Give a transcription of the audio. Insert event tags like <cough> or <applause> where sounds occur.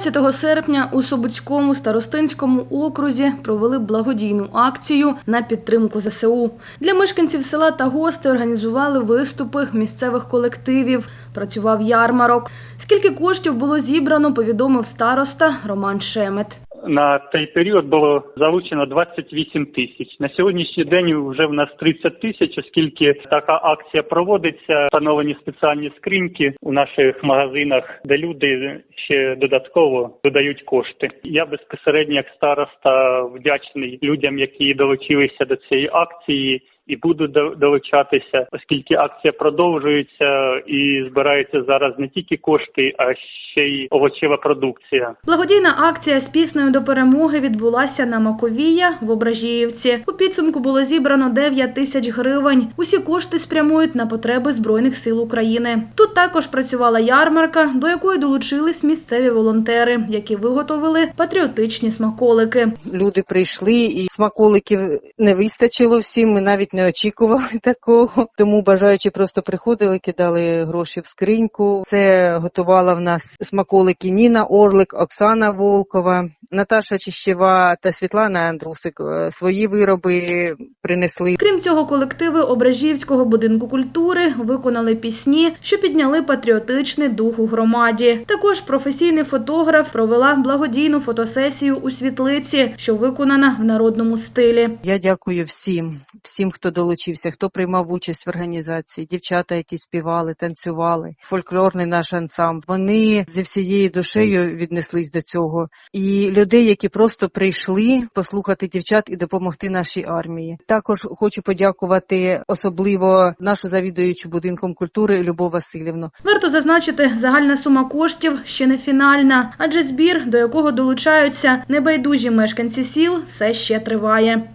13 серпня у Собуцькому старостинському окрузі провели благодійну акцію на підтримку ЗСУ. Для мешканців села та гостей організували виступи місцевих колективів. Працював ярмарок. Скільки коштів було зібрано, повідомив староста Роман Шемет. На цей період було залучено 28 тисяч. На сьогоднішній день вже в нас 30 тисяч, оскільки така акція проводиться. Встановлені спеціальні скриньки у наших магазинах, де люди ще додатково додають кошти. Я безпосередньо як староста вдячний людям, які долучилися до цієї акції. І буду долучатися, оскільки акція продовжується і збираються зараз не тільки кошти, а ще й овочева продукція. Благодійна акція з піснею до перемоги відбулася на Маковія в Ображіївці. У підсумку було зібрано 9 тисяч гривень. Усі кошти спрямують на потреби Збройних сил України. Тут також працювала ярмарка, до якої долучились місцеві волонтери, які виготовили патріотичні смаколики. люди прийшли, і смаколиків не вистачило всім. Ми навіть не очікували <laughs> такого. Тому бажаючи просто приходили, кидали гроші в скриньку. Це готувала в нас смаколики Ніна Орлик, Оксана Волкова, Наташа Чищева та Світлана Андрусик. Е, Свої вироби принесли. Крім цього, колективи Ображіївського будинку культури виконали пісні, що підняли патріотичний дух у громаді. Також професійний фотограф провела благодійну фотосесію у світлиці, що виконана в народному стилі. Я дякую всім, всім, хто долучився, хто приймав участь в організації, дівчата, які співали, танцювали, фольклорний наш ансамбль. Вони зі всією душею віднеслись до цього. І людей, які просто прийшли послухати дівчат і допомогти нашій армії. Також хочу подякувати особливо нашу завідуючу будинком культури Любов Васильівну. Варто зазначити, загальна сума коштів ще не фінальна, адже збір, до якого долучаються небайдужі мешканці сіл, все ще триває.